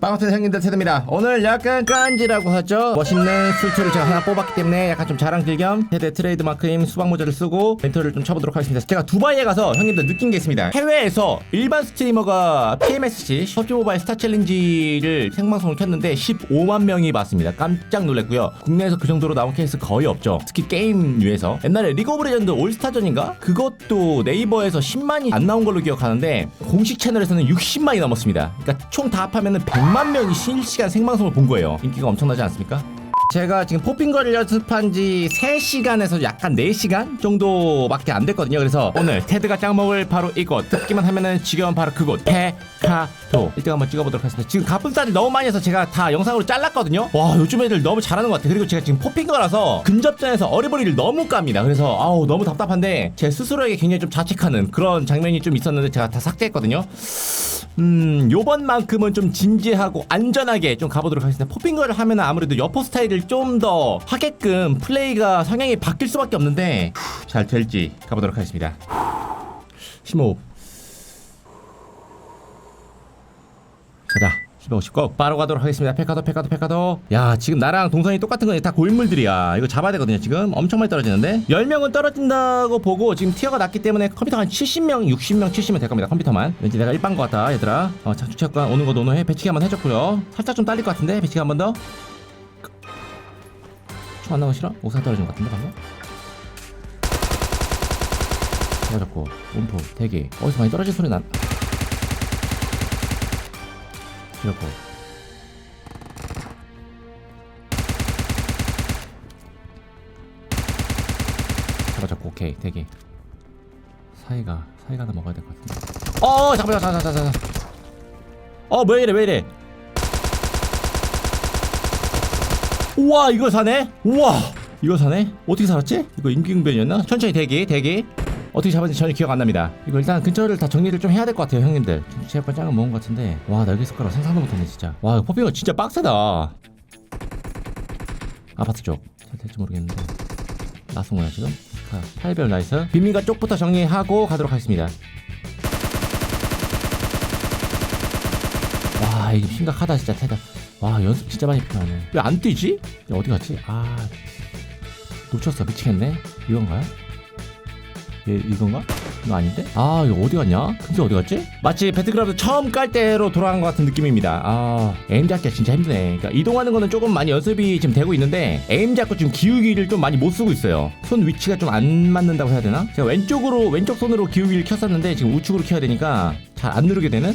반갑습니다 형님들 테드입니다. 오늘 약간 깐지라고 하죠? 멋있는 술투를 제가 하나 뽑았기 때문에 약간 좀 자랑질 겸 테드 트레이드 마크임 수박 모자를 쓰고 멘토를 좀 쳐보도록 하겠습니다. 제가 두바이에 가서 형님들 느낀 게 있습니다. 해외에서 일반 스트리머가 PMSC PUBG 모바일 스타 챌린지를 생방송을 켰는데 15만 명이 봤습니다. 깜짝 놀랐고요. 국내에서 그 정도로 나온 케이스 거의 없죠. 특히 게임류에서. 옛날에 리그 오브 레전드 올스타전인가? 그것도 네이버에서 10만이 안 나온 걸로 기억하는데 공식 채널에서는 60만이 넘었습니다. 그러니까 총 다 합하면 100만 명이 실시간 생방송을 본 거예요 인기가 엄청나지 않습니까? 제가 지금 포핑거를 연습한 지 3시간에서 약간 4시간 정도밖에 안 됐거든요. 그래서 오늘 테드가 짱 먹을 바로 이곳. 듣기만 하면은 지겨운 바로 그곳. 페카도. 1등 한번 찍어보도록 하겠습니다. 지금 가뿐살이 너무 많이 해서 제가 다 영상으로 잘랐거든요. 와, 요즘 애들 너무 잘하는 것 같아요. 그리고 제가 지금 포핑거라서 근접전에서 어리버리를 너무 깝니다. 그래서 아우, 너무 답답한데 제 스스로에게 굉장히 좀 자책하는 그런 장면이 좀 있었는데 제가 다 삭제했거든요. 음, 요번만큼은 좀 진지하고 안전하게 좀 가보도록 하겠습니다. 포핑거를 하면 아무래도 여포 스타일을 좀 더 하게끔 플레이가 성향이 바뀔 수밖에 없는데 후, 잘 될지 가보도록 하겠습니다. 심호흡. 가자. 15, 19 바로 가도록 하겠습니다. 페카도 페카도 페카도. 야 지금 나랑 동선이 똑같은 거네. 다 고인물들이야. 이거 잡아야 되거든요 지금. 엄청 많이 떨어지는데. 10명은 떨어진다고 보고 지금 티어가 낮기 때문에 컴퓨터가 한 70명 60명 70명 될 겁니다 컴퓨터만. 왠지 내가 1반 거 같다 얘들아. 어 자축체육관 오는 거 노노해 배치기 한번 해줬고요. 살짝 좀 딸릴 것 같은데 배치기 한 번더? 총 안 나오기 싫어? 옥상 떨어진 것 같은데 방금? 떨어졌고 온포 대기. 어디서 많이 떨어진 소리 난? 이렇고 잡아잡고 오케이 대기. 사이가 사이가 하나 먹어야 될 것 같은데. 어 잠깐만 잠깐만 잠깐만 잠깐만. 어왜 이래 왜 이래 우와 이걸 사네 우와 이걸 사네 어떻게 살았지 이거 임기응변이었나 천천히 대기 대기 어떻게 잡았는지 전혀 기억 안 납니다. 이거 일단 근처를 다 정리를 좀 해야 될 것 같아요, 형님들. 제발 짱은 먹은 것 같은데. 와, 있을 거라 상상도 못했네, 진짜. 와, 이거 포핑가 진짜 빡세다. 아파트 쪽. 잘 될지 모르겠는데. 나선 거야, 지금? 자, 8별 나이스. 비밀가 쪽부터 정리하고 가도록 하겠습니다. 와, 이거 심각하다, 진짜, 테다. 와, 연습 진짜 많이 필요하네. 왜 안 뛰지? 야, 어디 갔지? 아, 놓쳤어. 미치겠네. 이건가요? 얘 이건가? 이거 아닌데? 아 이거 어디 갔냐? 근데 어디 갔지? 마치 배틀그라운드 처음 깔 때로 돌아간 것 같은 느낌입니다 아 에임 잡기가 진짜 힘드네 그러니까 이동하는 거는 조금 많이 연습이 지금 되고 있는데 에임 잡고 지금 기울기를 좀 많이 못 쓰고 있어요 손 위치가 좀 안 맞는다고 해야 되나? 제가 왼쪽으로 왼쪽 손으로 기울기를 켰었는데 지금 우측으로 켜야 되니까 잘 안 누르게 되는?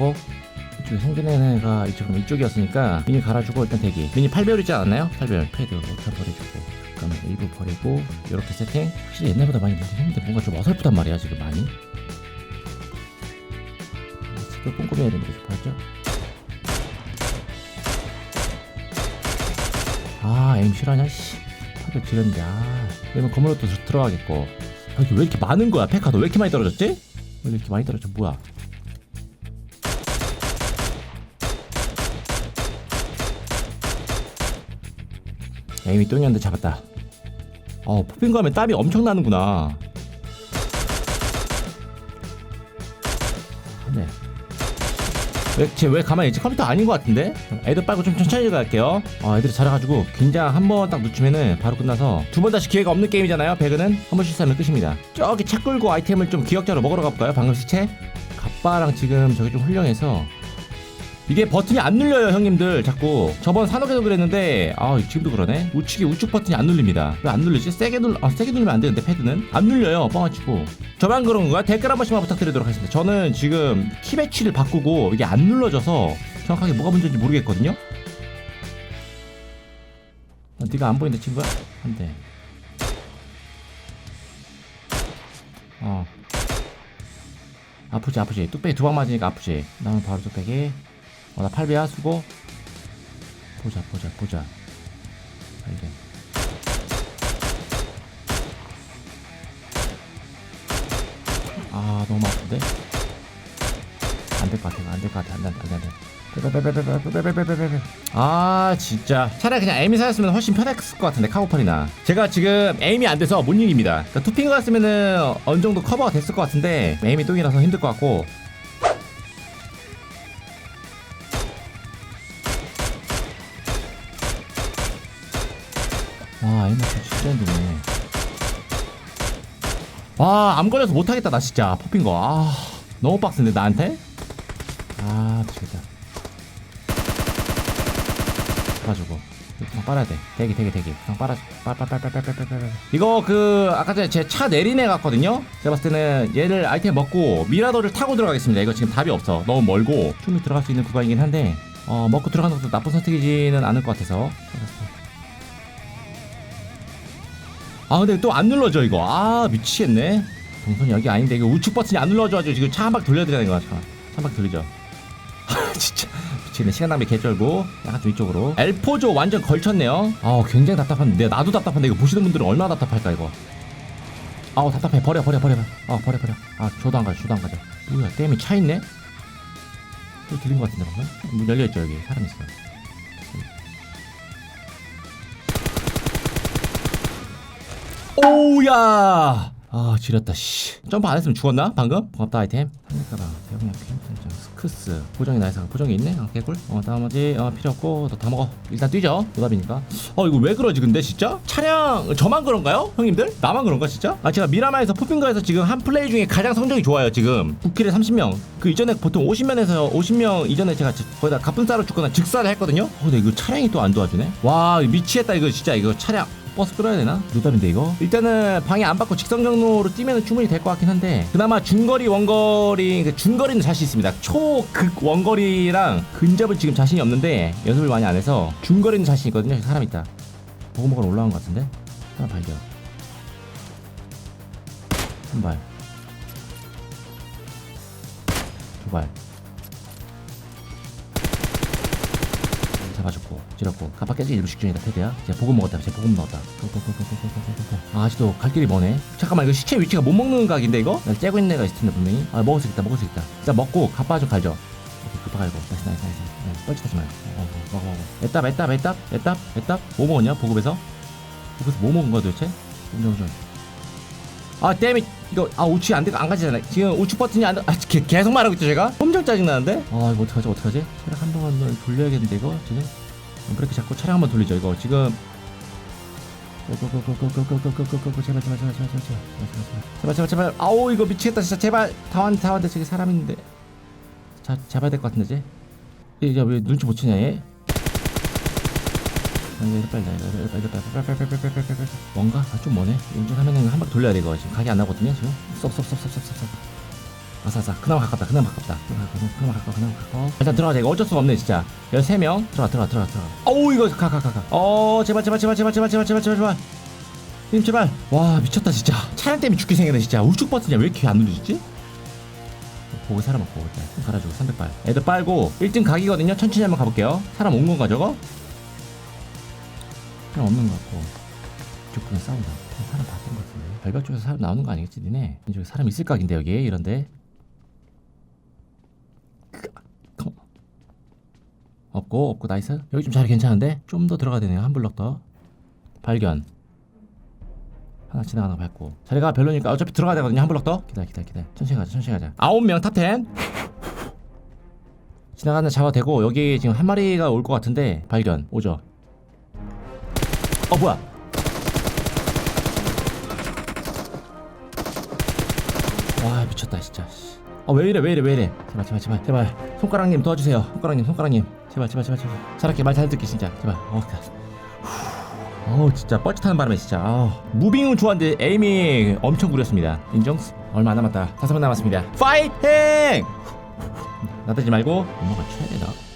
잡았고 이쪽에 생기는 애가 이쪽 이쪽이었으니까 미니 갈아주고 일단 대기. 미니 8배율 있지 않았나요? 8배율. 패드 일단 버려주고 잠깐만 일부 버리고 이렇게 세팅. 확실히 옛날보다 많이 늘리는데 뭔가 좀 어설프단 말이야 지금 많이. 스킬 꼼꼼히 해야 되는데 싶어하죠? 아 에임 실화냐? 씨. 타격 지렸는데 아 이러면 건물로 또 들어가겠고. 아, 이게 왜 이렇게 많은 거야? 페카도 왜 이렇게 많이 떨어졌지? 왜 이렇게 많이 떨어져 뭐야 에임이 똥이었는데 잡았다. 어, 포핑 가면 땀이 엄청 나는구나. 네. 왜, 쟤왜 가만히 있지? 컴퓨터 아닌 것 같은데? 애들 빨고 좀 천천히 갈게요. 어, 애들이 잘해가지고, 긴장 한 번딱 늦추면은 바로 끝나서, 두 번 다시 기회가 없는 게임이잖아요, 배그는? 한 번 실수하면 끝입니다. 저기 차 끌고 아이템을 좀 기억자로 먹으러 가볼까요? 방금 시체? 갑바랑 지금 저기 좀 훌륭해서, 이게 버튼이 안 눌려요 형님들. 자꾸 저번 산업에도 그랬는데 아 지금도 그러네? 우측에 우측 버튼이 안 눌립니다. 왜 안 눌리지? 세게 눌, 아 세게 누르면 안 되는데 패드는? 안 눌려요 뻥아치고. 저만 그런 건가? 댓글 한 번씩만 부탁드리도록 하겠습니다. 저는 지금 키 배치를 바꾸고 이게 안 눌러져서 정확하게 뭐가 문제인지 모르겠거든요? 어, 네가 안 보이는데 친구야? 안돼. 어. 아프지 아프지. 뚝배기 두 방 맞으니까 아프지. 나는 바로 뚝배기 어, 나 8배야 수고 보자 보자 보자 발견 아 너무 아픈데 안 될 것 같아 안 될 것 같아 안돼 안돼 안돼 아 진짜 차라리 그냥 에이미 사였으면 훨씬 편했을 것 같은데 카고팔이나 제가 지금 에이미 안 돼서 못 이깁니다 그러니까 투핑을 갔으면은 어느 정도 커버가 됐을 것 같은데 에이미 똥이라서 힘들 것 같고 마이너스 10점이네 와 아, 암걸려서 못하겠다 나 진짜. 퍼핀거. 아 너무 빡센데 나한테? 아 미치겠다. 가지고. 그냥 빨아야 돼. 대기 대기 대기. 그냥 빨아 빨빨빨빨빨빨빨 이거 그 아까 전에 제 차 내리네 갔거든요? 제가 봤을 때는 얘를 아이템 먹고 미라도를 타고 들어가겠습니다. 이거 지금 답이 없어. 너무 멀고 충분히 들어갈 수 있는 구간이긴 한데 어 먹고 들어가는 것도 나쁜 선택이지는 않을 것 같아서. 아 근데 또 안 눌러져 이거. 아 미치겠네. 동선이 여기 아닌데 이거 우측 버튼이 안 눌러져가지고 지금 차 한 바퀴 돌려야 되는 거야 차한 바퀴 돌리죠. 진짜. 미치겠네. 시간 낭비 개쩔고 약간 좀 이쪽으로. 엘포조 완전 걸쳤네요. 아 굉장히 답답한데 나도 답답한데 이거 보시는 분들은 얼마나 답답할까 이거. 아우 답답해. 버려 버려 버려. 아 버려 버려. 아 저도 안 가죠 저도 안 가죠 뭐야 댐이 차 있네? 또 들린 것 같은데 방금? 문 열려있죠 여기. 사람 있어요 오우야! 아 지렸다 씨. 점프 안 했으면 죽었나? 방금? 고맙다 아이템. 상대가방 대용량 캠핑장 스크스. 보정이 나이스. 보정이 있네. 어 개꿀. 어 나머지. 어 필요 없고 너 다 먹어. 일단 뛰죠. 노답이니까. 어 이거 왜 그러지 근데 진짜? 차량 저만 그런가요? 형님들? 나만 그런가 진짜? 아 제가 미라마에서 포핑거에서 지금 한 플레이 중에 가장 성적이 좋아요 지금. 9킬에 30명. 그 이전에 보통 50명에서 50명 이전에 제가 지- 거의 다 가뿐싸로 죽거나 직사를 했거든요? 어 근데 이거 차량이 또 안 도와주네? 와 미치겠다 이거 진짜. 이거 차량 버스 끌어야 되나? 노답인데 이거? 일단은 방해 안 받고 직선 경로로 뛰면 충분히 될 것 같긴 한데 그나마 중거리 원거리 그 중거리는 자신 있습니다. 초극 원거리랑 근접은 지금 자신이 없는데 연습을 많이 안 해서 중거리는 자신 있거든요. 사람 있다. 보고먹으러 올라온 것 같은데? 하나 발견. 한 발. 두 발 해가지고 지렸고 간파 깨지기 일부 식중이다 테드야. 제가 보급 먹었다 제가 보급 먹었다. 아 아직도 갈 길이 머네. 잠깐만 이거 시체 위치가 못 먹는 각인데 이거? 나 째고 있는 애가 있을 텐데 분명히. 아 먹을 수 있다 먹을 수 있다. 일단 먹고 간파 좀 갈죠. 급하 갈고. 나이스 나이스 나이스. 네, 뻘짓하지 마요. 어, 어, 먹어 먹어. 애답 애답 애답 애답 애답 뭐 먹었냐 보급에서? 보급에서 뭐 먹은 거야 도대체? 운전 운전 아 땜이 이거 아 우측이 안 되고 안 가지잖아 지금 우측 버튼이 안 돼. 아, 개- 계속 말하고 있죠 제가 엄청 짜증 나는데 아 이거 어떡하지 어떡하지 차량 한 번만 돌려야겠는데 이거 지금 브레이크 잡고 차량 한번 돌리죠 이거 지금 고고고고고고고고고고고 제발 제발 제발 제발 제발 제발 제발 제발 제발 아우 이거 미치겠다 진짜 제발 다완 다완데 저기 사람 있는데 자 잡아야 될 것 같은데 쟤 얘왜 눈치 못 채냐 얘 빨리 빨리 빨리 빨리 빨리 빨리 빨리 빨리 빨리 빨리 뭔가? 아, 좀 뭐네? 운전하면은 한 바퀴 돌려야 돼 이거. 지금 각이 안 나거든요 지금. 쏙쏙쏙쏙쏙쏙. 아싸싸 그나마 가깝다 그나마 가깝다. 그나마 가까워 그나마 가까워 일단 들어가자 이거. 어쩔 수가 없네 진짜. 13명. 들어가 들어가 들어가 들어가. 어우 이거 가 가 가가어 제발 제발 제발 제발 제발 제발 제발 제발. 제발 님 제발. 와 미쳤다 진짜. 차량 때문에 죽게 생겼네 진짜. 우측 버튼이 왜 이렇게 안 누르지? 보고 사람 없고 일단 손 갈아주고 300발. 애들 빨고 1등 각이거든요. 천천히 한번 가볼게요. 사람 온 건가 저거? 사람 없는 것 같고. 분은 싸운다 사람 봤던 것 같은데. 별벽 쪽에서 사람 나오는 거 아니겠지 니네? 이쪽에 사람 있을 각인데 여기 이런데? 컴. 없고 없고 나이스. 여기 좀 자리 괜찮은데? 좀 더 들어가야 되네요. 한 블럭 더. 발견. 하나 지나가는 거 밟고. 자리가 별로니까 어차피 들어가야 되거든요. 한 블럭 더? 기다려 기다려 기다려. 천천히 가자 천천히 가자. 아홉 명 탑10 지나가는 잡아대고 여기 지금 한 마리가 올 것 같은데 발견. 오죠 어 뭐야? 와 미쳤다 진짜. 어왜 이래 왜 이래 왜 이래? 제발 제발 제발 제발. 손가락님 도와주세요. 손가락님 손가락님. 제발 제발 제발 제발. 사랑게 말잘 듣기 진짜. 제발. 어 어우 진짜 뻘짓하는 바람에 진짜. 아우 무빙은 좋았는데 에임이 엄청 구렸습니다. 인정? 얼마 안 남았다. 다섯 번 남았습니다. 파이팅! 나대지 말고 엄마가 쳐야 되나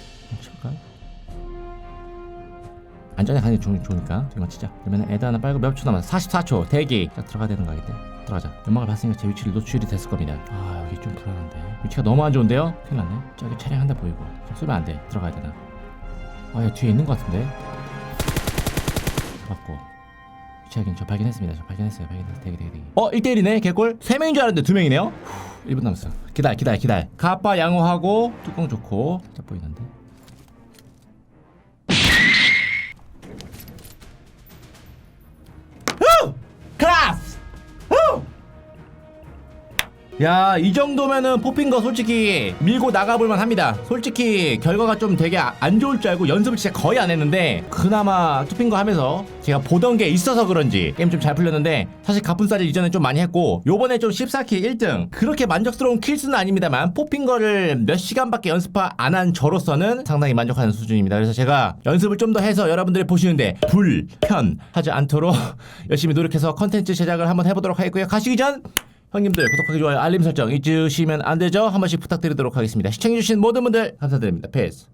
안전에 가는 게 좋, 좋으니까 이건 치자. 그러면 애드 하나 빨고 몇 초 남았어? 44초 대기. 딱 들어가야 되는 거 아닌데 들어가자. 연막을 봤으니까 제 위치를 노출이 됐을 겁니다. 아 여기 좀 불안한데. 위치가 너무 안 좋은데요? 큰일 났네. 저기 차량 한 대 보이고. 좀 쏘면 안돼. 들어가야 되나? 아야 뒤에 있는 것 같은데? 잡았고. 위치 확인 저 발견했습니다. 저 발견했어요. 발견했어요. 대기 대기 대기. 어 1대1이네? 개꿀? 3명인 줄 알았는데 2명이네요? 1분 남았어. 기다려 기다려 기다려. 가빠 양호하고 뚜껑 좋고. 짝 보이는데 클라스! 후! 야, 이 정도면은 뽑힌 거 솔직히 밀고 나가볼만 합니다. 솔직히 결과가 좀 되게 아- 안 좋을 줄 알고 연습을 진짜 거의 안 했는데 그나마 투핀 거 하면서 제가 보던 게 있어서 그런지 게임 좀 잘 풀렸는데 사실 가뿐살이 이전에 좀 많이 했고 요번에 좀 14킬 1등 그렇게 만족스러운 킬수는 아닙니다만 뽑힌 거를 몇 시간밖에 연습 안 한 저로서는 상당히 만족하는 수준입니다. 그래서 제가 연습을 좀 더 해서 여러분들이 보시는데 불편하지 않도록 열심히 노력해서 컨텐츠 제작을 한번 해보도록 하겠고요. 가시기 전 형님들 구독하기 좋아요 알림 설정 잊으시면 안 되죠? 한 번씩 부탁드리도록 하겠습니다. 시청해주신 모든 분들 감사드립니다. 패스